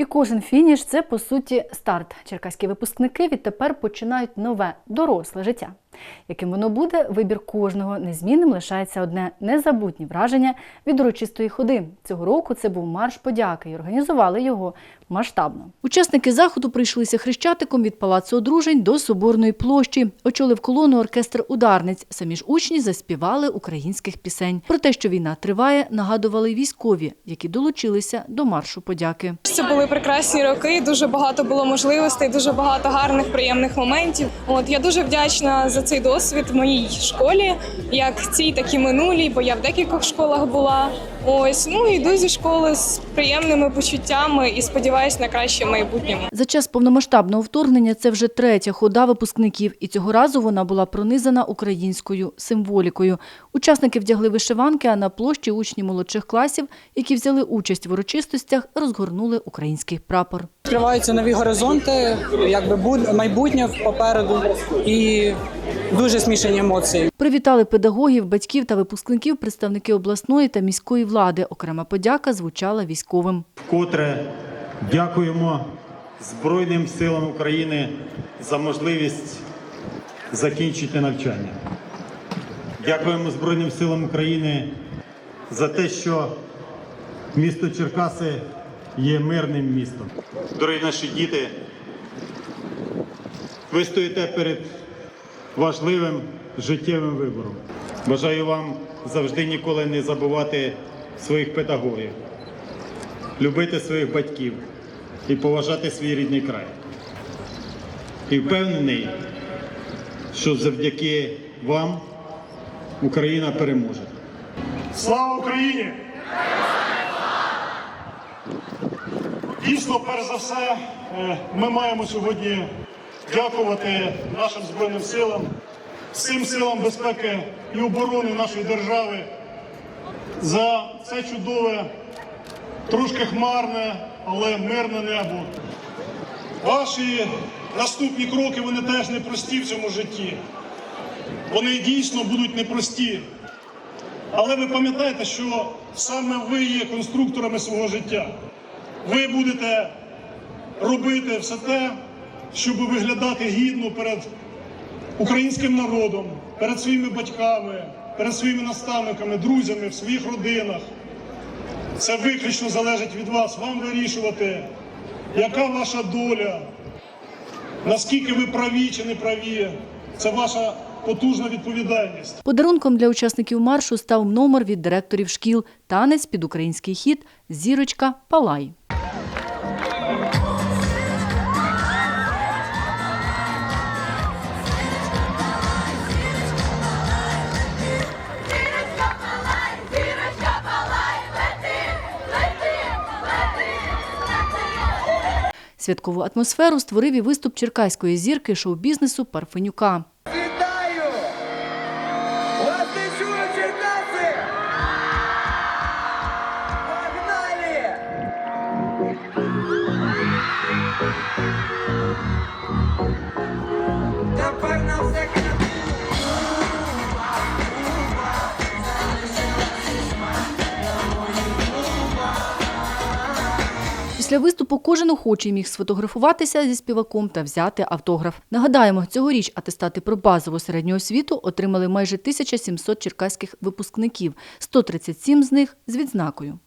І кожен фініш це по суті старт. Черкаські випускники відтепер починають нове доросле життя. Яким воно буде, вибір кожного незмінним лишається одне незабутні враження від урочистої ходи. Цього року це був марш подяки і організували його масштабно. Учасники заходу прийшлися хрещатиком від палацу одружень до соборної площі. Очолив колону оркестр ударниць. Самі ж учні заспівали українських пісень. Про те, що війна триває, нагадували військові, які долучилися до маршу подяки. Це були прекрасні роки. Дуже багато було можливостей, дуже багато гарних, приємних моментів. От я дуже вдячна за цей досвід в моїй школі, як цій, так і минулій, бо я в декількох школах була. Ось ну йду зі школи з приємними почуттями і сподіваюся на краще в майбутньому. За час повномасштабного вторгнення це вже третя хода випускників, і цього разу вона була пронизана українською символікою. Учасники вдягли вишиванки, а на площі учні молодших класів, які взяли участь в урочистостях, розгорнули український прапор. Відкриваються нові горизонти, якби майбутнє попереду і дуже смішані емоції. Привітали педагогів, батьків та випускників представники обласної та міської влади. Окрема подяка звучала військовим. Вкотре дякуємо Збройним силам України за можливість закінчити навчання. Дякуємо Збройним силам України за те, що місто Черкаси є мирним містом. Дорогі наші діти, ви стоїте перед важливим життєвим вибором. Бажаю вам завжди ніколи не забувати своїх педагогів любити своїх батьків і поважати свій рідний край. І впевнений, що завдяки вам Україна переможе. Слава Україні! Дійсно, перш за все, е, ми маємо сьогодні дякувати нашим Збройним силам, всім силам безпеки і оборони нашої держави за це чудове, трошки хмарне, але мирне небо. Ваші наступні кроки вони теж непрості в цьому житті. Вони дійсно будуть непрості. Але ви пам'ятаєте, що саме ви є конструкторами свого життя. Ви будете робити все те, щоб виглядати гідно перед українським народом, перед своїми батьками, перед своїми наставниками, друзями, в своїх родинах. Це виключно залежить від вас. Вам вирішувати, яка ваша доля, наскільки ви праві чи не праві. Це ваша потужна відповідальність. Подарунком для учасників маршу став номер від директорів шкіл танець під український хіт Зірочка Палай. Святкову атмосферу створив і виступ черкаської зірки шоу-бізнесу Парфенюка. Після виступу кожен охочий міг сфотографуватися зі співаком та взяти автограф. Нагадаємо, цьогоріч атестати про базову середню освіту отримали майже 1700 черкаських випускників, 137 з них з відзнакою.